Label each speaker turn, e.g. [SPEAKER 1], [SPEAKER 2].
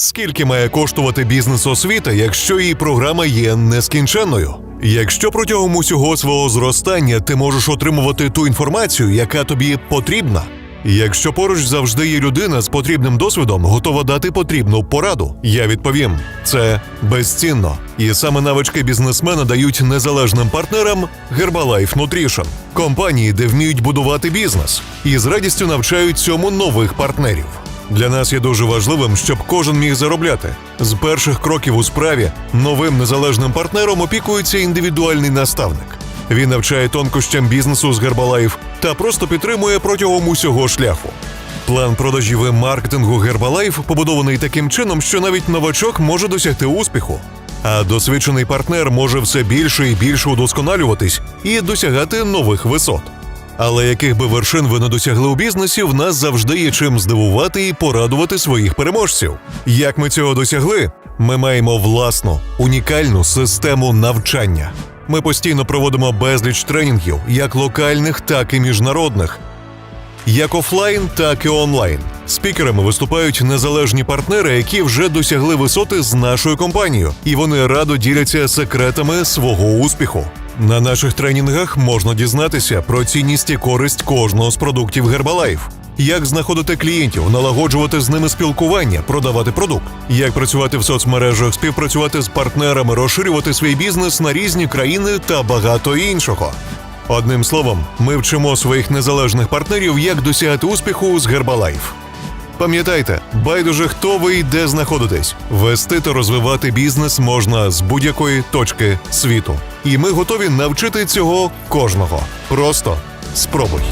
[SPEAKER 1] Скільки має коштувати бізнес-освіта, якщо її програма є нескінченною? Якщо протягом усього свого зростання ти можеш отримувати ту інформацію, яка тобі потрібна, якщо поруч завжди є людина з потрібним досвідом, готова дати потрібну пораду, я відповім: це безцінно. І саме навички бізнесмена дають незалежним партнерам Herbalife Nutrition – компанії, де вміють будувати бізнес, і з радістю навчають цьому нових партнерів. Для нас є дуже важливим, щоб кожен міг заробляти. З перших кроків у справі новим незалежним партнером опікується індивідуальний наставник. Він навчає тонкощам бізнесу з Herbalife та просто підтримує протягом усього шляху. План продажів і маркетингу Herbalife побудований таким чином, що навіть новачок може досягти успіху. А досвідчений партнер може все більше і більше удосконалюватись і досягати нових висот. Але яких би вершин ви не досягли у бізнесі, в нас завжди є чим здивувати і порадувати своїх переможців. Як ми цього досягли? Ми маємо власну унікальну систему навчання. Ми постійно проводимо безліч тренінгів, як локальних, так і міжнародних, як офлайн, так і онлайн. Спікерами виступають незалежні партнери, які вже досягли висоти з нашою компанією, і вони радо діляться секретами свого успіху. На наших тренінгах можна дізнатися про цінність і користь кожного з продуктів Herbalife, як знаходити клієнтів, налагоджувати з ними спілкування, продавати продукт, як працювати в соцмережах, співпрацювати з партнерами, розширювати свій бізнес на різні країни та багато іншого. Одним словом, ми вчимо своїх незалежних партнерів, як досягати успіху з Herbalife. Пам'ятайте, байдуже хто ви і де знаходитесь. Вести та розвивати бізнес можна з будь-якої точки світу. І ми готові навчити цього кожного. Просто спробуй.